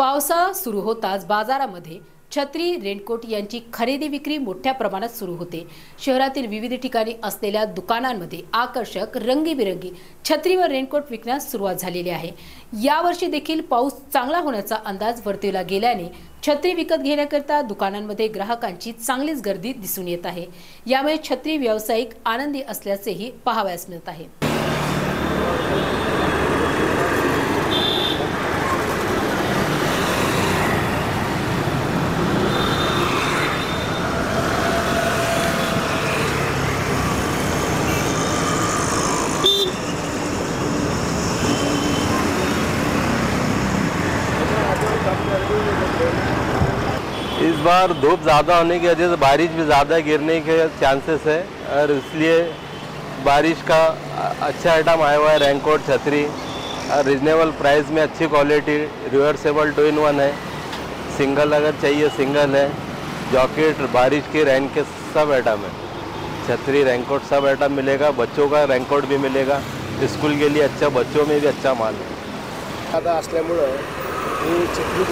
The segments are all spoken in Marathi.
पावसाळा सुरू होताच बाजारामध्ये छत्री रेनकोट यांची खरेदी विक्री मोठ्या प्रमाणात सुरू होते. शहरातील विविध ठिकाणी असलेल्या दुकानांमध्ये आकर्षक रंगीबिरंगी छत्री व रेनकोट विकण्यास सुरुवात झालेली आहे. यावर्षी देखील पाऊस चांगला होण्याचा अंदाज वर्तविला गेल्याने छत्री विकत घेण्याकरिता दुकानांमध्ये ग्राहकांची चांगलीच गर्दी दिसून येत आहे. यामुळे छत्री व्यावसायिक आनंदी असल्याचेही पाहावयास मिळत आहे. इस बार धूप ज़्यादा होने की वजह से बारिश भी ज़्यादा गिरने के चांसेस है, और इसलिए बारिश का अच्छा आइटम आया हुआ है रेनकोट छतरी। और रिजनेबल प्राइस में अच्छी quality reversible two in one है। सिंगल अगर चाहिए सिंगल है। जॉकेट बारिश के रेन के सब आइटम है। छतरी रेनकोट सब आइटम मिलेगा। बच्चों का रेनकोट भी मिलेगा। स्कूल के लिए अच्छा बच्चों में भी अच्छा माल है। छत्री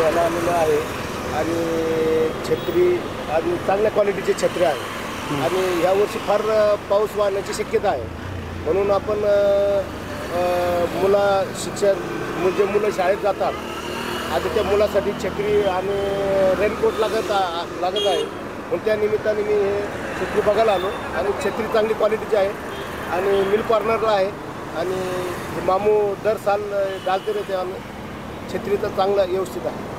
आणि छत्री आणि चांगल्या क्वालिटीची छत्री आहे. आणि ह्यावर्षी फार पाऊस वाहण्याची शक्यता आहे. म्हणून आपण मुला शिक्षण म्हणजे मुलं शाळेत जातात. आता त्या मुलासाठी छत्री आणि रेनकोट लागत लागत आहे. म्हणून त्या निमित्ताने मी हे छत्री बघायला आलो. आणि छत्री चांगली क्वालिटीची आहे. आणि मिल कॉर्नरला आहे. आणि मामू दर साल घालते रहते आम्ही. छत्री तर चांगलं व्यवस्थित आहे.